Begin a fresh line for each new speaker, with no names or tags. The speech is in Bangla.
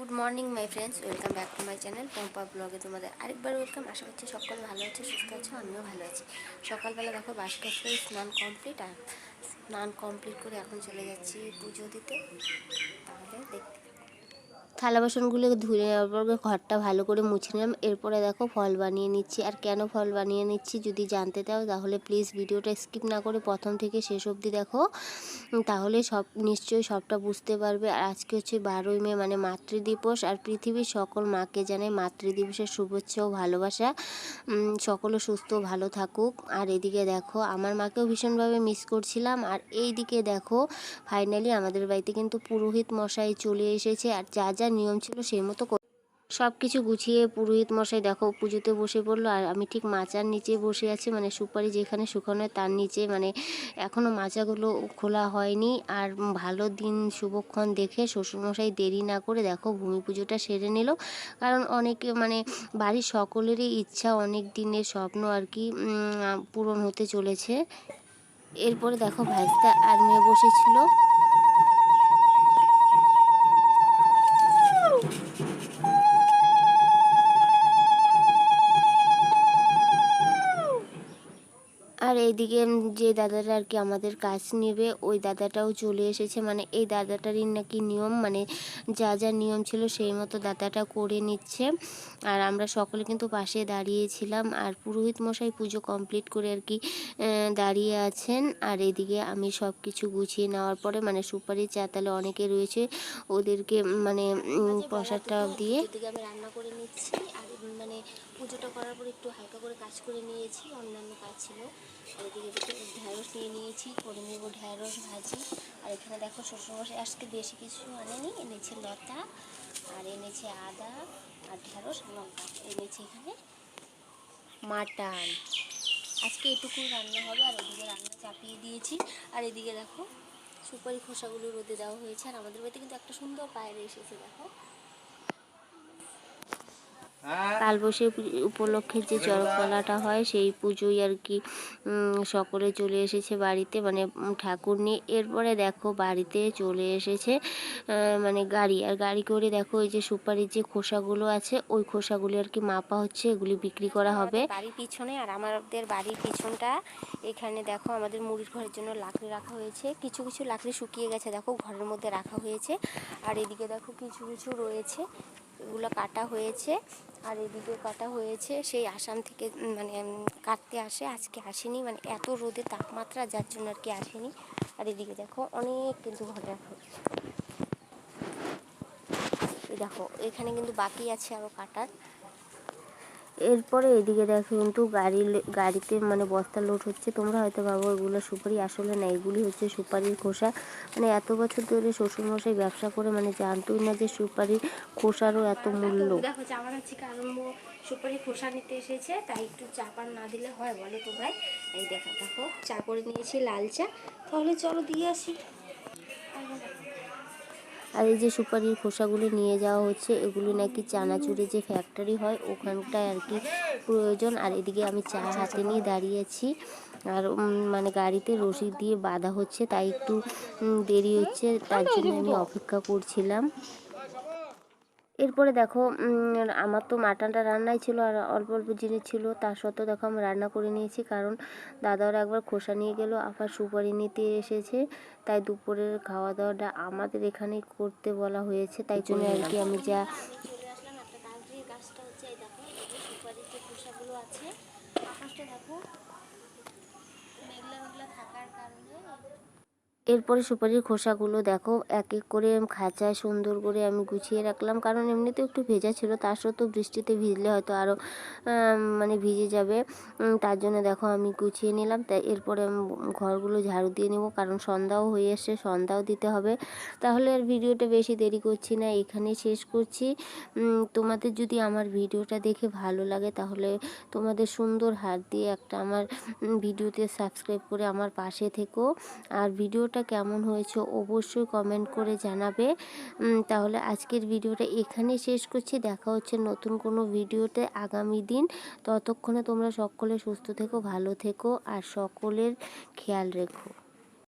Good morning my friends welcome back to my channel Pompa ব্লগে তোমাদের আরেকবার ওয়েলকাম আশা করছি সকল ভালো আছে, সুস্থ আছে, আমিও ভালো আছি। সকালবেলা দেখো বাস করে স্নান কমপ্লিট আর স্নান কমপ্লিট করে এখন চলে যাচ্ছি পুজো দিতে। তাহলে দেখতে থালা বাসনগুলো ধুয়ে নেওয়ার পর ঘরটা ভালো করে মুছে নিলাম। এরপরে দেখো ফল বানিয়ে নিচ্ছি। আর কেন ফল বানিয়ে নিচ্ছি যদি জানতে চাও তাহলে প্লিজ ভিডিওটা স্কিপ না করে প্রথম থেকে শেষ অবধি দেখো। তাহলে সব, নিশ্চয়ই সবটা বুঝতে পারবে। আর আজকে হচ্ছে বারোই মে মানে মাতৃদিবস। আর পৃথিবীর সকল মাকে জানাই মাতৃদিবসের শুভেচ্ছা ও ভালোবাসা। সকলে সুস্থ ভালো থাকুক। আর এদিকে দেখো, আমার মাকেও ভীষণভাবে মিস করছিলাম। আর এই দিকে দেখো ফাইনালি আমাদের বাড়িতে কিন্তু পুরোহিত মশাই চলে এসেছে। আর যা যা নিয়ম ছিল সেই মতো সব কিছু গুছিয়ে পুরোহিত মশাই দেখো পুজোতে বসে পড়ল, আর আমি ঠিক মাচার নিচে বসে আছি মানে সুপারি যেখানে শুকানো হয় তার নিচে মানে এখনও মাচাগুলো খোলা হয়নি। আর ভালো দিন শুভক্ষণ দেখে শ্বশুরমশাই দেরি না করে দেখো ভূমি পুজোটা সেরে নিল। কারণ অনেকে মানে বাড়ির সকলেরই ইচ্ছা অনেক দিনের স্বপ্ন আর কি পূরণ হতে চলেছে। এরপরে দেখো ভাইস্তা আর মেয়ে বসেছিল। এইদিকে যে দাদাটা আর কি আমাদের কাজ নেবে ওই দাদাটাও চলে এসেছে। মানে এই দাদাটারই নাকি নিয়ম মানে যা যা নিয়ম ছিল সেই মতো দাদাটা করে নিচ্ছে। আর আমরা সকলে কিন্তু পাশে দাঁড়িয়েছিলাম আর পুরোহিত মশাই পুজো কমপ্লিট করে আর কি দাঁড়িয়ে আছেন। আর এদিকে আমি সব কিছু গুছিয়ে নেওয়ার পরে মানে সুপারি চা তাহলে অনেকে রয়েছে ওদেরকে মানে উম, প্রসাদটা দিয়ে আমি রান্না করে নিচ্ছি আর মানে পুজোটা করার পর একটু হালকা করে কাজ করে নিয়েছি, অন্যান্য কাজ ছিল। এদিকে দেখো ঢ্যাঁড়স নিয়ে নিয়েছি, করে নেব ঢ্যাঁড়স, ভাজি। আর এখানে দেখো শ্বশুরমশাই আজকে বেশি কিছু আনেনি, এনেছে লতা, আর এনেছে আদা, আর ঢ্যাঁড়স, লঙ্কা। এনেছে এখানে মাটন। আজকে এটুকু রান্না হবে, আর ওদিকে রান্না চাপিয়ে দিয়েছি। আর এদিকে দেখো সুপারি খোসাগুলো রোদে দেওয়া হয়েছে, আর আমাদের বাড়িতে কিন্তু একটা সুন্দর পায়রা এসেছে, দেখো। কালবৈশাখী পুজো উপলক্ষে যে চড়কতলাটা হয় সেই পুজোই আর কি সকলে চলে এসেছে বাড়িতে। মানে ঠাকুর নিয়ে। এরপরে দেখো বাড়িতে চলে এসেছে মানে গাড়ি। আর গাড়ি করে দেখো ওই যে সুপারির যে খোসাগুলো আছে ওই খোসাগুলো আর কি মাপা হচ্ছে এগুলি বিক্রি করা হবে। বাড়ির পিছনে আর আমাদের বাড়ির পিছনটা এখানে দেখো আমাদের মুড়ির ঘরের জন্য লাকড়ি রাখা হয়েছে। কিছু কিছু লাকড়ি শুকিয়ে গেছে দেখো ঘরের মধ্যে রাখা হয়েছে। আর এদিকে দেখো কিছু কিছু রয়েছে এগুলো কাটা হয়েছে। আর এদিকে কাটা হয়েছে, সেই আসাম থেকে মানে কাটতে আসে। আজকে আসেনি মানে এত রোদে তাপমাত্রা, যার জন্য আর কি আসেনি। আর এদিকে দেখো, অনেক কিন্তু ঘটা দেখো, এখানে কিন্তু বাকি আছে আরও কাটার। এরপরে এদিকে দেখো কিন্তু গাড়ি গাড়িতে মানে বস্তা লোড হচ্ছে। তোমরা হয়তো ভাবো এগুলো সুপারি আসলে না এগুলি হচ্ছে সুপারির খোসা। মানে এত বছর ধরে শ্বশুরমশাই ব্যবসা করে মানে জানতোই না যে সুপারির খোসারও এত মূল্য।
দেখো কারণ সুপারি খোসা নিতে এসেছে তাই একটু চাপা না দিলে হয় বলো তো ভাই। এই দেখা দেখো চা করে নিয়েছি লাল চা। তাহলে চলো দিয়ে আসি।
আর এই যে সুপারির খোসাগুলো নিয়ে যাওয়া হচ্ছে, এগুলো নাকি চানাচুরে যে ফ্যাক্টরি হয়, ওখানটায় আর কি প্রয়োজন। আর এদিকে আমি চা হাতে নিয়ে দাঁড়িয়েছি আর মানে গাড়িতে রশি দিয়ে বাঁধা হচ্ছে, তাই একটু দেরি হচ্ছে, তার জন্য আমি অপেক্ষা করছিলাম। এরপরে দেখো আমার তো মাটনটা রান্নাই ছিল আর অল্প অল্প জিনিস ছিল, তার সত্ত্বেও দেখো আমি রান্না করে নিয়েছি, কারণ দাদারা একবার খোসা নিয়ে গেল, আবার সুপারি নিতে এসেছে, তাই দুপুরের খাওয়া দাওয়াটা আমাদের এখানেই করতে বলা হয়েছে, তাই জন্য আর কি আমি যা
আছে আকাশটা দেখো, মেঘলা মেঘলা থাকার
এরপরে সুপারির খোসাগুলো দেখো এক এক করে খাঁচায় সুন্দর করে আমি গুছিয়ে রাখলাম। কারণ এমনিতেও একটু ভেজা ছিল তার সত্ত্বেও বৃষ্টিতে ভিজলে হয়তো আরও মানে ভিজে যাবে। তার জন্য দেখো আমি গুছিয়ে নিলাম। তাই এরপরে আমি ঘরগুলো ঝাড়ু দিয়ে নেব, কারণ সন্ধ্যাও হয়ে এসছে, সন্ধ্যাও দিতে হবে। তাহলে আর ভিডিওটা বেশি দেরি করছি না, এখানেই শেষ করছি। তোমাদের যদি আমার ভিডিওটা দেখে ভালো লাগে, তাহলে তোমাদের সুন্দর হাত দিয়ে একটা আমার ভিডিওতে সাবস্ক্রাইব করে আমার পাশে থেকো। আর ভিডিওটা কেমন হয়েছে অবশ্যই কমেন্ট করে জানাবে। তাহলে আজকের ভিডিওটা এখানে শেষ করছি। দেখা হচ্ছে নতুন কোনো ভিডিওতে আগামী দিন। ততক্ষণে তোমরা সকলে সুস্থ থেকো, ভালো থেকো, আর সকলের খেয়াল রেখো।